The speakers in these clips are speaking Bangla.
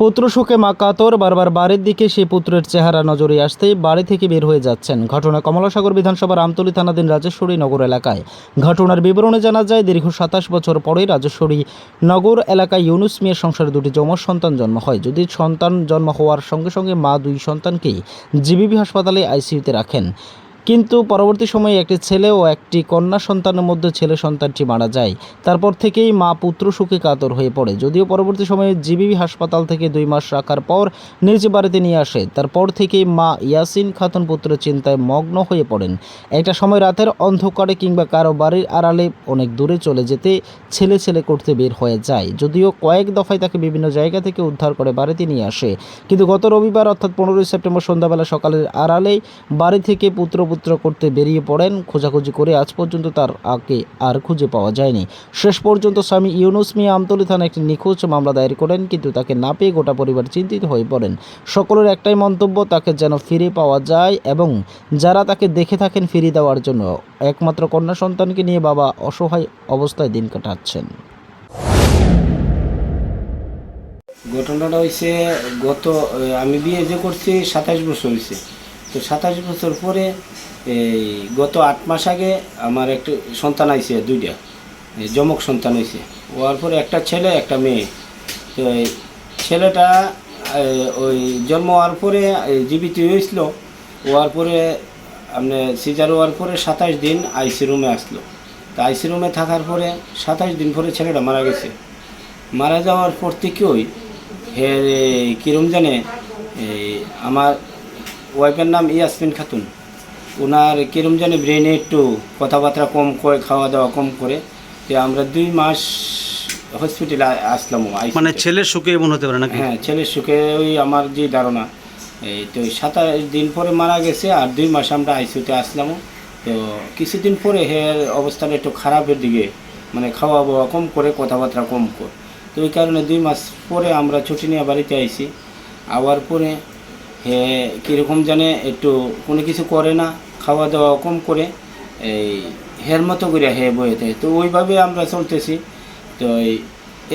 পুত্র শোকে মা কাতর, বারবার বাড়ির দিকে সেই পুত্রের চেহারা নজরে আসতেই বাড়ি থেকে বের হয়ে যাচ্ছেন। ঘটনা কমলাসাগর বিধানসভার আমতলী থানাধীন রাজেশ্বরী নগর এলাকায়। ঘটনার বিবরণে জানা যায়, দীর্ঘ সাতাশ বছর পরে রাজেশ্বরী নগর এলাকায় ইউনুস মিয়ার সংসারে দুটি যমজ সন্তান জন্ম হয়। যদি সন্তান জন্ম হওয়ার সঙ্গে সঙ্গে মা দুই সন্তানকেই জিবিবি হাসপাতালে আইসিইউতে রাখেন। কিন্তু পরবর্তী সময়ে একটি ছেলে ও একটি কন্যা সন্তানের মধ্যে ছেলে সন্তানটি মারা যায়। তারপর থেকেই মা পুত্র সুখে কাতর হয়ে পড়ে। যদিও পরবর্তী সময়ে জিবিবি হাসপাতাল থেকে দুই মাস রাখার পর নিজ বাড়িতে নিয়ে আসে। তারপর থেকেই মা ইয়াসিন খাতুন পুত্রের চিন্তায় মগ্ন হয়ে পড়েন। একটা সময় রাতের অন্ধকারে কিংবা কারও বাড়ির আড়ালে অনেক দূরে চলে যেতে ছেলে ছেলে করতে বের হয়ে যায়। যদিও কয়েক দফায় তাকে বিভিন্ন জায়গা থেকে উদ্ধার করে বাড়িতে নিয়ে আসে। কিন্তু গত রবিবার, অর্থাৎ পনেরোই সেপ্টেম্বর সন্ধ্যাবেলা সকালের আড়ালেই বাড়ি থেকে পুত্রপুত্র করতে বেরিয়ে পড়েন। খোঁজাখুঁজি করে আজ পর্যন্ত তার আগে আর খুঁজে পাওয়া যায়নি। শেষ পর্যন্ত স্বামী ইউনুস মিয়া আমতলী থানায় একটি নিখোঁজ মামলা দায়ের করেন, কিন্তু তাকে না পেয়ে গোটা পরিবার চিন্তিত হয়ে পড়েন। সকলের একটাই মন্তব্য, তাকে যেন ফিরে পাওয়া যায় এবং যারা তাকে দেখে থাকেন ফিরিয়ে দেওয়ার জন্য। একমাত্র কন্যা সন্তানকে নিয়ে বাবা অসহায় অবস্থায় দিন কাটাচ্ছেন। ঘটনাটা হয়েছে গত আমি বিয়ে যে করছি সাতাশ বছর হয়েছে তো সাতাশ বছর পরে এই গত আট মাস আগে আমার একটা সন্তান আইছে, দুইটা। যমক সন্তান হয়েছে হওয়ার পরে একটা ছেলে, একটা মেয়ে। তো ছেলেটা ওই জন্ম হওয়ার পরে জীবিত হয়েছিল হওয়ার পরে আপনি সিজার হওয়ার পরে সাতাশ দিন আইসি রুমে আসলো। তা আইসি রুমে থাকার পরে সাতাশ দিন পরে ছেলেটা মারা গেছে। মারা যাওয়ার পর থেকেই হে কিরম জানে? আমার ওয়াইফের নাম ইয়াসমিন খাতুন। ওনার কিরম জানে ব্রেনে একটু কথাবার্তা কম করে খাওয়া দাওয়া কম করে। তো আমরা দুই মাস হসপিটালে আসলাম মানে ছেলের সুখে এমন হতে পারে না হ্যাঁ ছেলের সুখে ওই আমার যে ধারণা। এই তো সাতাশ দিন পরে মারা গেছে আর দুই মাস আমরা আইসিউতে আসলাম তো কিছুদিন পরে হের অবস্থাটা একটু খারাপের দিকে মানে খাওয়া দাওয়া কম করে কথাবার্তা কম করে। তো ওই কারণে দুই মাস পরে আমরা ছুটি নিয়ে বাড়িতে আইছি। আবার পরে হে কীরকম জানে একটু কোনো কিছু করে না, খাওয়া দাওয়া কম করে, এই হের মতো করে হে বইতে তো ওইভাবে আমরা চলতেছি। তো এই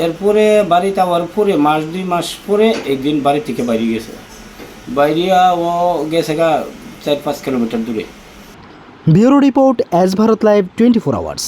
এরপরে বাড়িতে আবার পরে, মাস দুই মাস পরে একদিন বাড়ি থেকে বাইরে গেছে। বাইরিয়া ও গেছে গা চার পাঁচ কিলোমিটার দূরে। Bureau report as Bharat live twenty four hours.